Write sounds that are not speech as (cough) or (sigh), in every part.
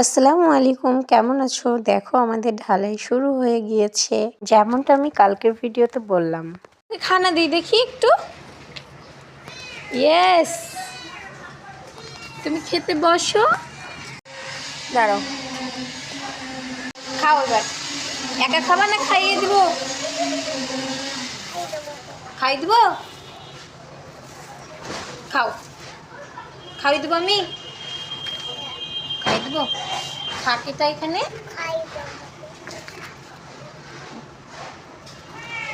আসসালামু আলাইকুম, কেমন আছো? দেখো আমাদের ঢালাই শুরু হয়ে গিয়েছে। যেমনটা আমি কালকের ভিডিওতে বললাম। খানা দিই দেখি একটু। ইয়েস তুমি খেতে বসো। দাঁড়াও। খাও এবার। একা খাবার না খাইয়ে দিব? খাই দিব? খাও। খাই দেবো আমি? দেবো থাক এটা এখানে?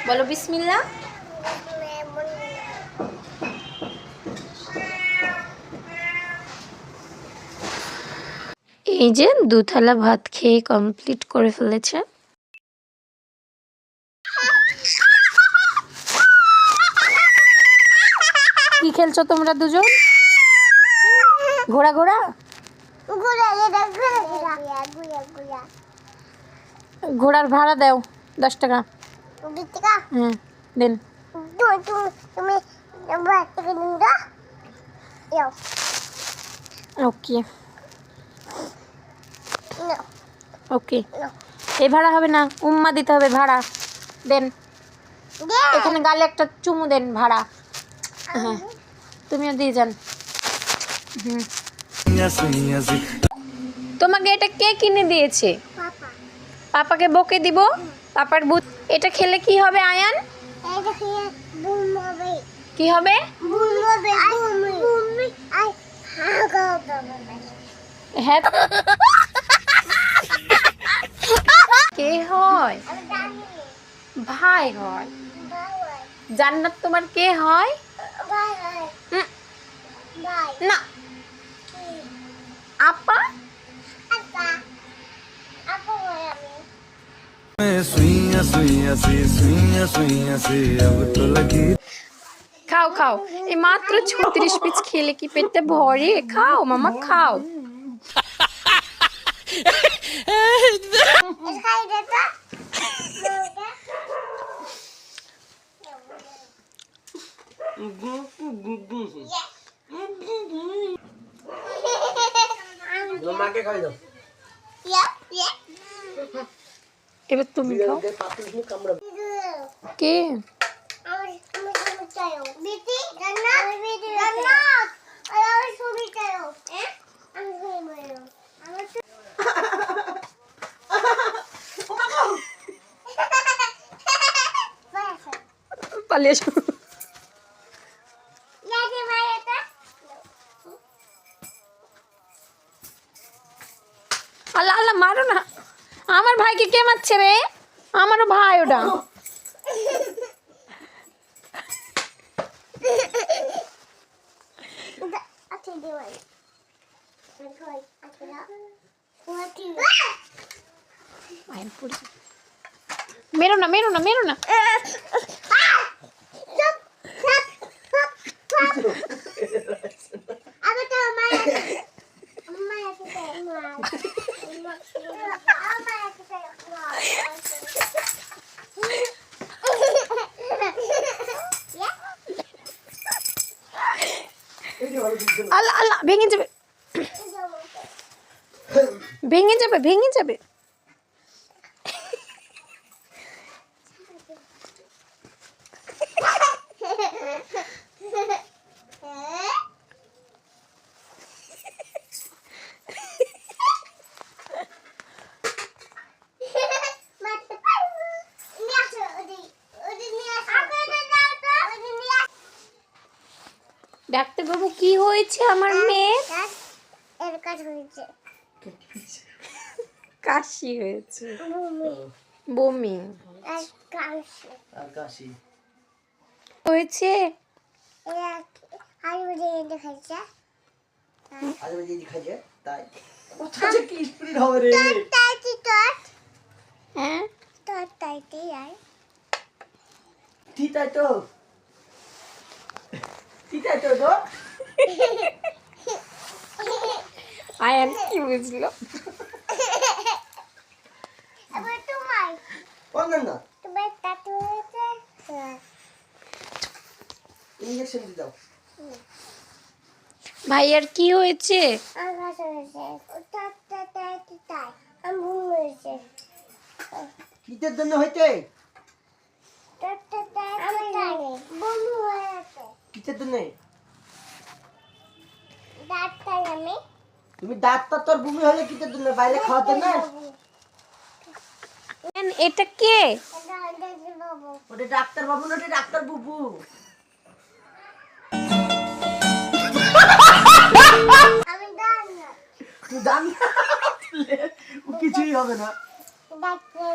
বলো বিসমিল্লা এই যে দু থালা ভাত খেয়ে কমপ্লিট করে ফেলেছে। কি খেলছো তোমরা দুজন? ঘোড়া ঘোড়া? ঘোড়ার ভাড়া দাও দশ টাকা। হ্যাঁ দেন। তুমি ওকে। ওকে। এই ভাড়া হবে না উম্মা দিতে হবে ভাড়া দেন। এখানে গালে একটা চুমু দেন ভাড়া। হ্যাঁ তুমিও দিয়ে যান। হুম। তোমাকে এটা কে কিনে দিয়েছে? পাপাকে বকে দিব? পাপার বুথ এটা খেলে কি হবে আয়ান? কি হবে? হ্যাঁ। কে হয়? ভাই হয়। জান্নাত তোমার কে হয়? না। लगी খাও খাও। এই মাত্র ছত্রিশ পিস খেলে কি পেটে ভরে? খাও মামা খাও। খাই দে তো মাকে খাই দাও। ইয়া ইয়া এবার তুমি খাও। পাতলু কামড়াবে। কে? আমি (laughs) আল্লাহ আল্লাহ মারো না। আমার ভাইকে কে মারছে রে? আমারও ভাই ওটা। মেরো না মেরো না মেরো না আমি তো মায়া মায়া থেকে মায়া মায়া থেকে আল্লাহ আল্লাহ ভেঙে যাবে। ভেঙে যাবে ভেঙে যাবে। ডাক্তারবাবু কি হয়েছে আমার মেয়ে? এর কাজ হয়েছে। কাশি হয়েছে। বমি। আর কাশি। হয়েছে? তাই। হ্যাঁ? ঠিক তো? (laughs) আয়ান কি বুঝলো? হয়েছে? ভাইয়ার কি হয়েছে? হয়েছে। হয়েছে কিসের জন্য হইতে কিসের জন্য ডাক্তার আমি তুমি ডাক্তার তোর বমি হলে কিসের জন্য? বাইরে খাওয়াতে না? এটা কে? ওটা ডাক্তার বাবু না ওটা ডাক্তার বুবু। আমি জানি না। তুই জান কিছুই হবে না। ডাক্তার